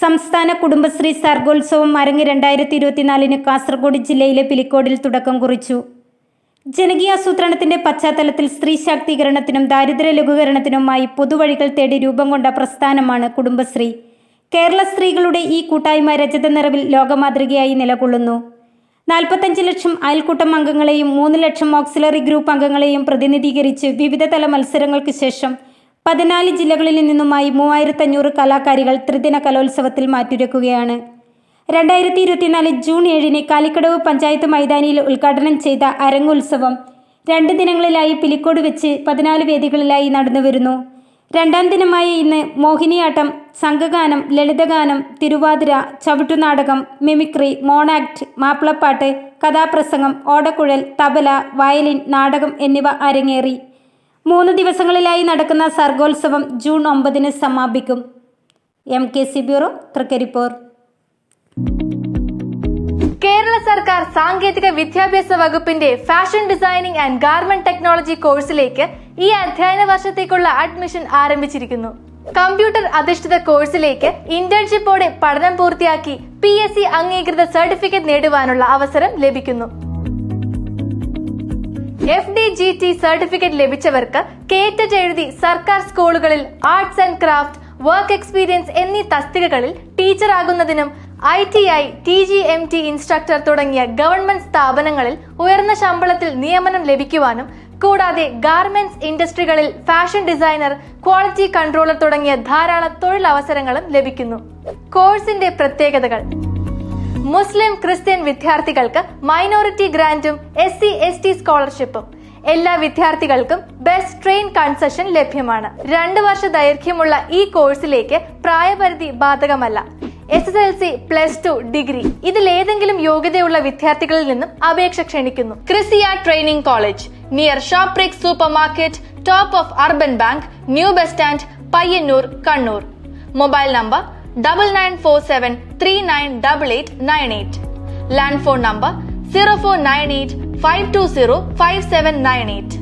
സംസ്ഥാന കുടുംബശ്രീ സർഗോത്സവം അരങ്ങ് രണ്ടായിരത്തി ഇരുപത്തിനാലിന് കാസർഗോഡ് ജില്ലയിലെ പിലിക്കോടിൽ തുടക്കം കുറിച്ചു. ജനകീയാസൂത്രണത്തിന്റെ പശ്ചാത്തലത്തിൽ സ്ത്രീ ശാക്തീകരണത്തിനും ദാരിദ്ര്യ ലഘൂകരണത്തിനുമായി പൊതുവഴികൾ തേടി രൂപം കൊണ്ട പ്രസ്ഥാനമാണ് കുടുംബശ്രീ. കേരള സ്ത്രീകളുടെ ഈ കൂട്ടായ്മ രജത നിറവിൽ ലോകമാതൃകയായി നിലകൊള്ളുന്നു. നാൽപ്പത്തഞ്ച് ലക്ഷം അയൽക്കൂട്ടം അംഗങ്ങളെയും മൂന്ന് ലക്ഷം ഓക്സിലറി ഗ്രൂപ്പ് അംഗങ്ങളെയും പ്രതിനിധീകരിച്ച് വിവിധതല മത്സരങ്ങൾക്ക് ശേഷം പതിനാല് ജില്ലകളിൽ നിന്നുമായി മൂവായിരത്തഞ്ഞൂറ് കലാകാരികൾ ത്രിദിന കലോത്സവത്തിൽ മാറ്റുരക്കുകയാണ്. രണ്ടായിരത്തി ഇരുപത്തിനാല് ജൂൺ ഏഴിന് കാലിക്കടവ് പഞ്ചായത്ത് മൈതാനിയിൽ ഉദ്ഘാടനം ചെയ്ത അരങ്ങുത്സവം രണ്ട് ദിനങ്ങളിലായി പിലിക്കോട് വെച്ച് പതിനാല് വേദികളിലായി നടന്നുവരുന്നു രണ്ടാം ദിനമായ ഇന്ന് മോഹിനിയാട്ടം സംഘഗാനം ലളിതഗാനം തിരുവാതിര ചവിട്ടുനാടകം മിമിക്രി മോണാക്ട് മാപ്പിളപ്പാട്ട് കഥാപ്രസംഗം ഓടക്കുഴൽ തബല വയലിൻ നാടകം എന്നിവ അരങ്ങേറി. മൂന്ന് ദിവസങ്ങളിലായി നടക്കുന്ന സർഗോത്സവം ജൂൺ ഒമ്പതിന് സമാപിക്കും. M K C bureau Thrikaripur. Kerala സർക്കാർ സാങ്കേതിക വിദ്യാഭ്യാസ വകുപ്പിന്റെ fashion designing and garment technology കോഴ്സിലേക്ക് ഈ അധ്യയന വർഷത്തേക്കുള്ള അഡ്മിഷൻ ആരംഭിച്ചിരിക്കുന്നു. കമ്പ്യൂട്ടർ അധിഷ്ഠിത കോഴ്സിലേക്ക് ഇന്റേൺഷിപ്പോടെ പഠനം പൂർത്തിയാക്കി പി അംഗീകൃത സർട്ടിഫിക്കറ്റ് നേടുവാനുള്ള അവസരം ലഭിക്കുന്നു. F D G T certificate ലഭിച്ചവർക്ക് കേറ്ററ്റ് എഴുതി സർക്കാർ സ്കൂളുകളിൽ arts and craft work experience എന്നീ തസ്തികകളിൽ teacher ആകുന്നതിനും I T I T G M T instructor തുടങ്ങിയ ഗവൺമെന്റ് സ്ഥാപനങ്ങളിൽ ഉയർന്ന ശമ്പളത്തിൽ നിയമനം ലഭിക്കുവാനും കൂടാതെ ഗാർമെന്റ്സ് ഇൻഡസ്ട്രികളിൽ ഫാഷൻ ഡിസൈനർ ക്വാളിറ്റി കൺട്രോളർ തുടങ്ങിയ ധാരാളം തൊഴിലവസരങ്ങളും ലഭിക്കുന്നു. കോഴ്സിന്റെ പ്രത്യേകതകൾ. മുസ്ലിം ക്രിസ്ത്യൻ വിദ്യാർത്ഥികൾക്ക് മൈനോറിറ്റി ഗ്രാന്റും എസ് സി എസ് ടി സ്കോളർഷിപ്പും. എല്ലാ വിദ്യാർത്ഥികൾക്കും ബെസ്റ്റ് ട്രെയിൻ കൺസെഷൻ ലഭ്യമാണ്. രണ്ട് വർഷ ദൈർഘ്യമുള്ള ഈ കോഴ്സിലേക്ക് പ്രായപരിധി ബാധകമല്ല. S S L C plus two degree. ഇതിൽ ഏതെങ്കിലും യോഗ്യതയുള്ള വിദ്യാർത്ഥികളിൽ നിന്നും അപേക്ഷ ക്ഷണിക്കുന്നു. ക്രിസിയ training college. Near ഷോപ്രിക് super market top of urban bank new bus stand Payyanur Kannur. Mobile number double nine four seven 398898. Land phone number 0498 520 5798.